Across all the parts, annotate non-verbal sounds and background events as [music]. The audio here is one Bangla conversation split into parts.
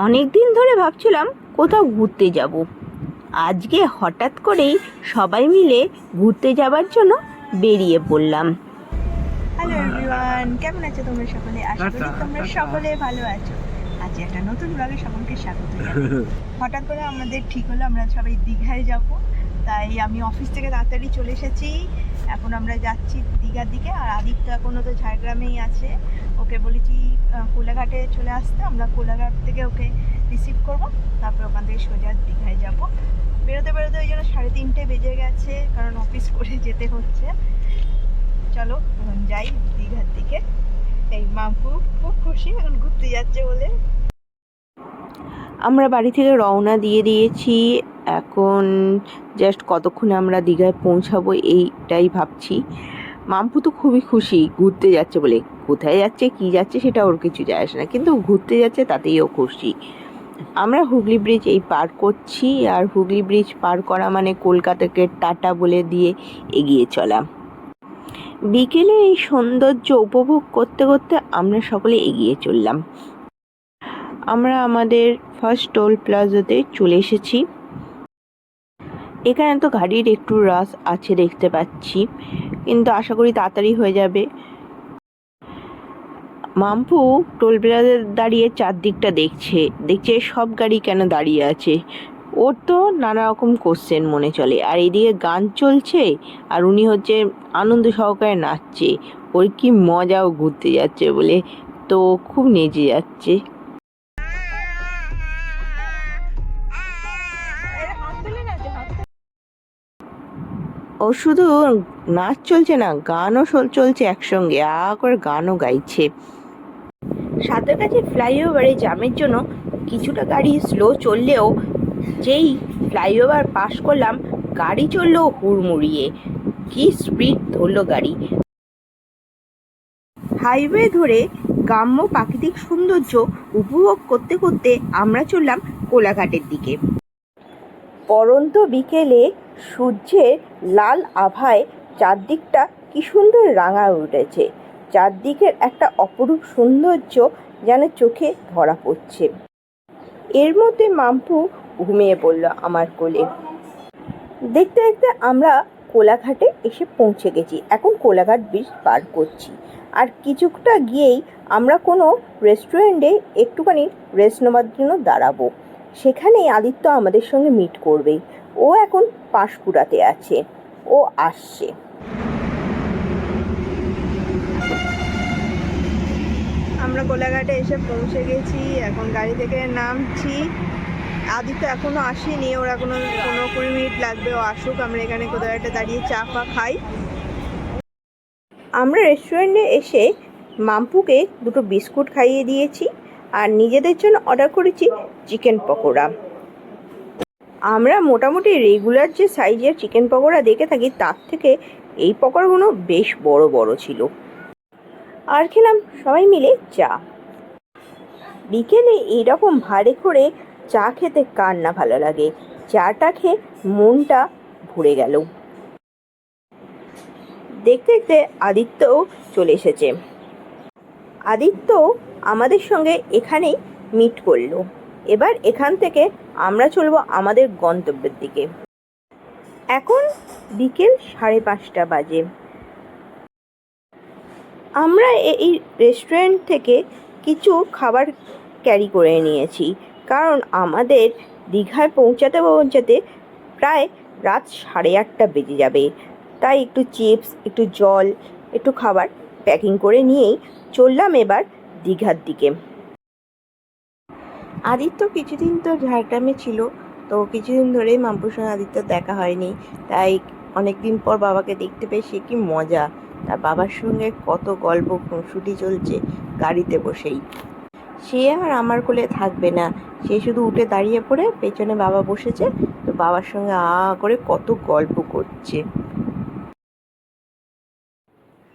অনেক দিন ধরে ভাবছিলাম কোথাও ঘুরতে যাব। আজকে হঠাৎ করেই সবাই মিলে ঘুরতে যাবার জন্য বেরিয়ে পড়লাম। হ্যালো এভরিওয়ান কেমন আছো তোমরা সকলে? আশা করি তোমরা সকলে ভালো আছো। আজ একটা নতুন ব্লগে সকলকে স্বাগত [laughs] হঠাৎ করে আমাদের ঠিক হলো আমরা সবাই দীঘায় যাব। তাই আমি অফিস থেকে তাড়াতাড়ি চলে এসেছি। এখন আমরা যাচ্ছি দীঘার দিকে আর আদিত্য এখনও তো ঝাড়গ্রামেই আছে। ওকে বলেছি কোলাঘাটে চলে আসতে। আমরা কোলাঘাট থেকে ওকে রিসিভ করব। তারপর ওখান থেকে সোজা দীঘায় যাব। বেরোতে বেরোতে ওই জন্য সাড়ে তিনটে বেজে গেছে, কারণ অফিস করে যেতে হচ্ছে। চলো, এখন যাই দীঘার দিকে। এই মাম্পু খুব খুশি এখন ঘুরতে যাচ্ছে বলে। আমরা বাড়ি থেকে রওনা দিয়ে দিয়েছি। এখন জাস্ট কতক্ষণে আমরা দীঘায় পৌঁছাবো এইটাই ভাবছি। মাম্পু তো খুবই খুশি, ঘুরতে যাচ্ছে বলে। কোথায় যাচ্ছে, কি যাচ্ছে সেটা ওর কিছু যায় আসে না, কিন্তু ঘুরতে যাচ্ছে তাতেই ও খুশি। আমরা হুগলি ব্রিজ এই পার করছি আর হুগলি ব্রিজ পার করা মানে কলকাতাকে টাটা বলে দিয়ে এগিয়ে চলা। বিকেলে এই সৌন্দর্য উপভোগ করতে করতে আমরা সকলে এগিয়ে চললাম। আমরা আমাদের ফার্স্ট টোল প্লাজাতে চলে এসেছি। এখানে তো গাড়ির একটু রাস আছে দেখতে পাচ্ছি, কিন্তু আশা করি তাড়াতাড়ি হয়ে যাবে। মাম্পু টোল প্লাজায় দাঁড়িয়ে চারদিকটা দেখছে দেখছে সব গাড়ি কেন দাঁড়িয়ে আছে। ওর তো নানা রকম কোশ্চেন মনে চলে, আর এদিকে গান চলছে, আর উনি হচ্ছে আনন্দ সহকারে নাচছে। ওর কি মজাও ঘুরতে যাচ্ছে বলে তো খুব নেচে যাচ্ছে। ও শুধু নাচ চলছে না, গানও চলছে একসঙ্গে, আ করে গানও গাইছে। সাথে কাছে ফ্লাইওভারে জামের জন্য কিছুটা গাড়ি স্লো চললেও যেই ফ্লাইওভার পাস করলাম, গাড়ি চলল হুড়মুড়িয়ে। কি স্পিড ধরলো গাড়ি। হাইওয়ে ধরে গ্রাম্য প্রাকৃতিক সৌন্দর্য উপভোগ করতে করতে আমরা চললাম কোলাঘাটের দিকে। পরন্ত বিকেলে সূর্যের লাল আভায় চারদিকটা কি সুন্দর রাঙা উঠেছে। চারদিকের একটা অপরূপ সৌন্দর্য যেন চোখে ধরা পড়ছে। এর মধ্যে মাম্পু ঘুমিয়ে পড়ল আমার কোলে। দেখতে দেখতে আমরা কোলাঘাটে এসে পৌঁছে গেছি। এখন কোলাঘাট ব্রিজ পার করছি। আর কিছুটা গিয়েই আমরা কোনো রেস্টুরেন্টে একটুখানি রেস্ট নেওয়ার জন্য দাঁড়াবো। সেখানেই আদিত্য আমাদের সঙ্গে মিট করবে। ও এখন পাঁশকুড়াতে আছে। ও আসছে। আমরা কোলাঘাটে এসে পৌঁছে গেছি এখন গাড়ি থেকে নামছি। আদিত্য এখনও আসেনি ওর এখনও পনেরো কুড়ি মিনিট লাগবে ও আসুক আমরা এখানে কোথাও একটা দাঁড়িয়ে চা ফা খাই। আমরা রেস্টুরেন্টে এসে মাম্পুকে দুটো বিস্কুট খাইয়ে দিয়েছি আর নিজেদের জন্য অর্ডার করেছি চিকেন পকোড়া। আমরা মোটামুটি রেগুলার যে সাইজের চিকেন পকোড়া দেখে থাকি, তার থেকে এই পকোড়াগুলো বেশ বড় বড় ছিল। আর খেলাম সবাই মিলে চা। বিকেলে এইরকম ভারে করে চা খেতে কার না ভালো লাগে? চাটা খেয়ে মনটা ভরে গেল। দেখতে দেখতে আদিত্যও চলে এসেছে। আদিত্য আমাদের সঙ্গে এখানেই মিট করল। এবার এখান থেকে আমরা চলবো আমাদের গন্তব্যের দিকে। এখন বিকেল সাড়ে পাঁচটা বাজে। আমরা এই রেস্টুরেন্ট থেকে কিছু খাবার ক্যারি করে নিয়েছি, কারণ আমাদের দীঘায় পৌঁছাতে পৌঁছাতে প্রায় রাত সাড়ে আটটা বেজে যাবে। তাই একটু চিপস একটু জল, একটু খাবার প্যাকিং করে নিয়েই চললাম এবার দীঘার দিকে। আদিত্য কিছুদিন তো ঝাড়গ্রামে ছিল, তো কিছুদিন ধরেই মাম্পুর সঙ্গে আদিত্যর দেখা হয়নি। তাই অনেক দিন পর বাবাকে দেখতে পেয়ে সে কি মজা। তার বাবার সঙ্গে কত গল্প খুনসুটি চলছে গাড়িতে বসেই। সে আর আমার কোলে থাকবে না। সে শুধু উঠে দাঁড়িয়ে পড়ে, পেছনে বাবা বসেছে, তো বাবার সঙ্গে আ করে কত গল্প করছে।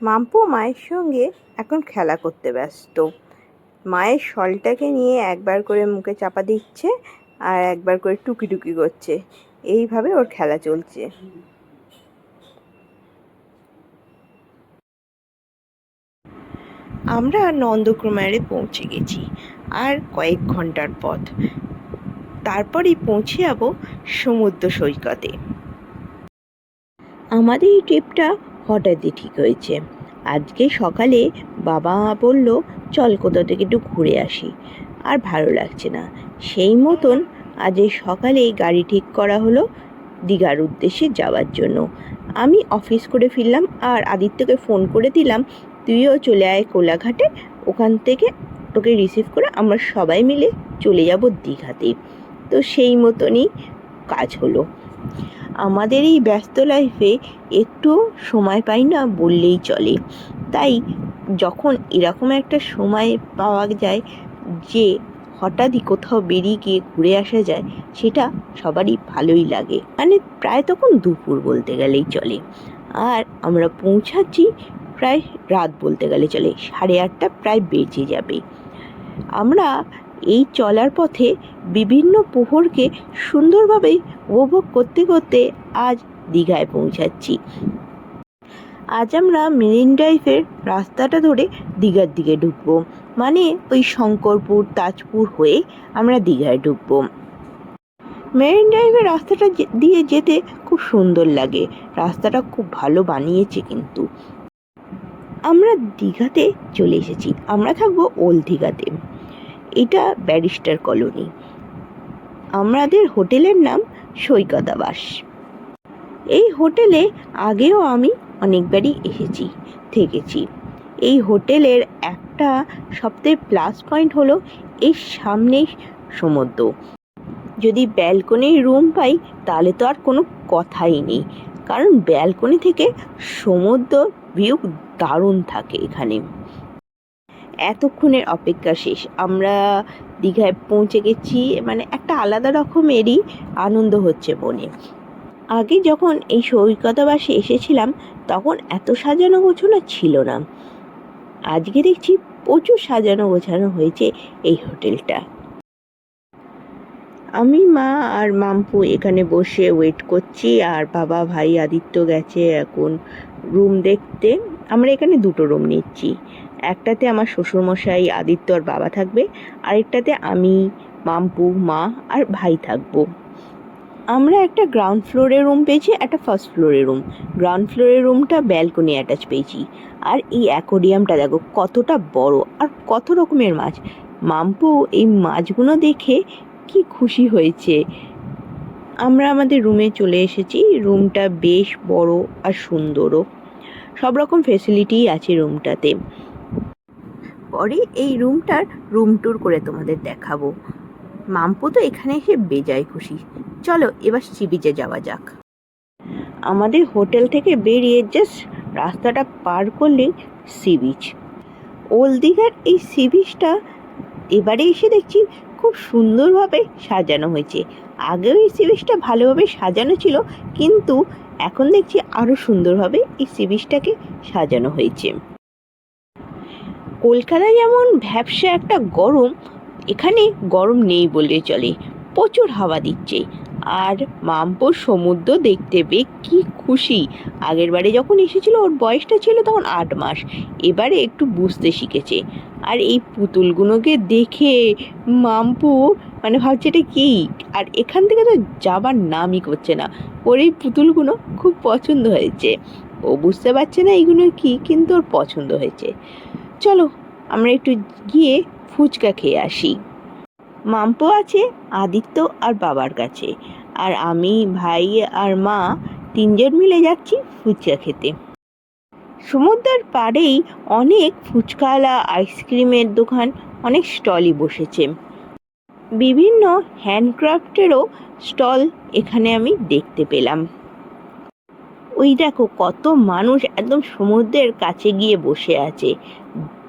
মাম্পু মায়ের সঙ্গে এখন খেলা করতে ব্যস্ত। মায়ের শলটাকে নিয়ে একবার করে মুখে চাপা দিচ্ছে আর একবার করে টুকি টুকি করছে। এইভাবে ওর খেলা চলছে। আমরা নন্দকুমারে পৌঁছে গেছি আর কয়েক ঘণ্টার পথ। তারপরেই পৌঁছে যাব সমুদ্র সৈকতে। আমাদের এই ট্রিপটা হঠাৎই ঠিক হয়েছে। আজকে সকালে বাবা মা বলল, চল কোথাও থেকে একটু ঘুরে আসি। আর ভালো লাগছে না। সেই মতন আজ এই সকালেই গাড়ি ঠিক করা হলো দীঘার উদ্দেশ্যে যাওয়ার জন্য। আমি অফিস করে ফিরলাম আর আদিত্যকে ফোন করে দিলাম, তুইও চলে আয় কোলাঘাটে। ওখান থেকে তোকে রিসিভ করে আমরা সবাই মিলে চলে যাব দীঘাতে তো সেই মতনই কাজ হলো। আমাদের এই ব্যস্ত লাইফে একটু সময় পাই না বললেই চলে। তাই যখন এরকম একটা সময় পাওয়া যায় যে হঠাৎই কোথাও বেরিয়ে গিয়ে ঘুরে আসা যায়, সেটা সবারই ভালোই লাগে। মানে প্রায় তখন দুপুর বলতে গেলেই চলে। আর আমরা পৌঁছাচ্ছি প্রায় রাত বলতে গেলে চলে, সাড়ে আটটা প্রায় বেজে যাবে। আমরা এই চলার পথে বিভিন্ন প্রহরকে সুন্দরভাবে উপভোগ করতে করতে আজ দীঘায় পৌঁছাচ্ছি। আজ আমরা মেরিন ড্রাইভের রাস্তাটা ধরে দীঘার দিকে ঢুকবো। মানে ওই শঙ্করপুর, তাজপুর হয়ে আমরা দীঘায় ঢুকবো। মেরিন ড্রাইভের রাস্তাটা দিয়ে যেতে খুব সুন্দর লাগে। রাস্তাটা খুব ভালো বানিয়েছে কিন্তু। আমরা দীঘাতে চলে এসেছি। আমরা থাকব ওল্ড দীঘাতে। এটা ব্যারিস্টার কলোনি। আমাদের হোটেলের নাম সৈকতাবাস এই হোটেলে আগেও আমি অনেকবারই এসেছি, থেকেছি। এই হোটেলের একটা সবথেকে প্লাস পয়েন্ট হলো এর সামনেই সমুদ্র। যদি ব্যালকনির রুম পাই, তাহলে তো আর কোনো কথাই নেই। কারণ ব্যালকনি থেকে সমুদ্র ভিউ দারুণ থাকে এখানে। এতক্ষণের অপেক্ষা শেষ। আমরা দীঘায় পৌঁছে গেছি মানে একটা আলাদা রকমেরই আনন্দ হচ্ছে মনে। আগে যখন এই সৈকতাবাসে এসেছিলাম, তখন এত সাজানো গোছানো ছিল না। আজকে দেখছি প্রচুর সাজানো গোছানো হয়েছে এই হোটেলটা। আমি, মা আর মাম্পু এখানে বসে ওয়েট করছি আর বাবা, ভাই আদিত্য গেছে এখন রুম দেখতে। আমরা এখানে দুটো রুম নিচ্ছি। একটাতে আমার শ্বশুরমশাই, আদিত্য আর বাবা থাকবে। আরেকটাতে আমি, মাম্পু, মা আর ভাই থাকব। আমরা একটা গ্রাউন্ড ফ্লোরের রুম পেয়েছি, একটা ফার্স্ট ফ্লোরের রুম গ্রাউন্ড ফ্লোরের রুমটা ব্যালকনি অ্যাটাচ পেয়েছি। আর এই অ্যাকোরিয়ামটা দেখো, কতটা বড় আর কত রকমের মাছ। মাম্পু, এই মাছগুলো দেখে কি খুশি হয়েছে। আমরা আমাদের রুমে চলে এসেছি রুমটা বেশ বড় আর সুন্দরও। সব রকম ফেসিলিটিই আছে রুমটাতে পরে এই রুমটার রুম ট্যুর করে তোমাদের দেখাবো। মাম্পু তো এখানে এসে বেজায় খুশি। চলো, এবার সি বিচে যাওয়া যাক। আমাদের হোটেল থেকে বেরিয়ে জাস্ট রাস্তাটা পার করলেই সি বিচ ওল্ড এই সি বিচটা এবারে এসে দেখছি খুব সুন্দরভাবে সাজানো হয়েছে। আগেও এই সি বিচটা ভালোভাবে সাজানো ছিল, কিন্তু এখন দেখছি আরও সুন্দরভাবে এই সি বিচটাকে সাজানো হয়েছে। কলকাতায় যেমন ভ্যাবসা একটা গরম, এখানে গরম নেই বললে চলে, প্রচুর হাওয়া দিচ্ছে। আর মাম্পো সমুদ্র দেখতে পেয়ে কি খুশি। আগের বারে যখন এসেছিল, ওর বয়সটা ছিল তখন আট মাস। এবারে একটু বুঝতে শিখেছে। আর এই পুতুলগুলোকে দেখে মাম্পু মানে ভাবছে, এটা কি? আর এখান থেকে তো যাবার নামই করছে না। ওর এই পুতুলগুলো খুব পছন্দ হয়েছে। ও বুঝতে পারছে না এইগুলো কি, কিন্তু ওর পছন্দ হয়েছে। চলো, আমরা একটু গিয়ে ফুচকা খেয়ে আসি। মাম্পো আছে, আদিত্য আর বাবার কাছে। আর আমি, ভাই আর মা তিনজন মিলে যাচ্ছি ফুচকা খেতে। সমুদ্রের পাড়েই অনেক ফুচকালা আইসক্রিমের দোকান, অনেক স্টলই বসেছে। বিভিন্ন হ্যান্ডক্রাফটেরও স্টল এখানে আমি দেখতে পেলাম। ওই দেখো কত মানুষ একদম সমুদ্রের কাছে গিয়ে বসে আছে।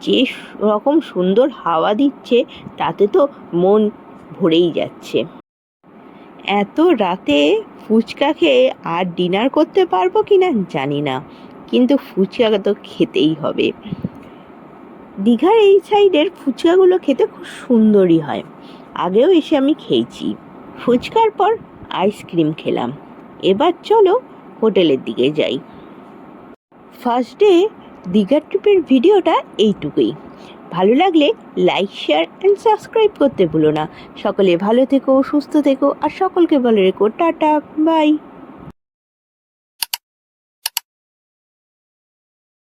যে রকম সুন্দর হাওয়া দিচ্ছে, তাতে তো মন ভরেই যাচ্ছে। এত রাতে ফুচকা খেয়ে আর ডিনার করতে পারব কি না জানি না, কিন্তু ফুচকা তো খেতেই হবে। দীঘার এই সাইডের ফুচকাগুলো খেতে খুব সুন্দরই হয়। আগেও এসে আমি খেয়েছি। ফুচকার পর আইসক্রিম খেলাম। এবার চলো হোটেলের দিকে যাই। ফার্স্ট ডে দীঘার ট্রিপের ভিডিওটা এইটুকুই। ভালো লাগলে লাইক, শেয়ার অ্যান্ড সাবস্ক্রাইব করতে ভুলো না। সকলে ভালো থেকো, সুস্থ থেকো আর সকলকে বলে রেখো টাটা, বাই।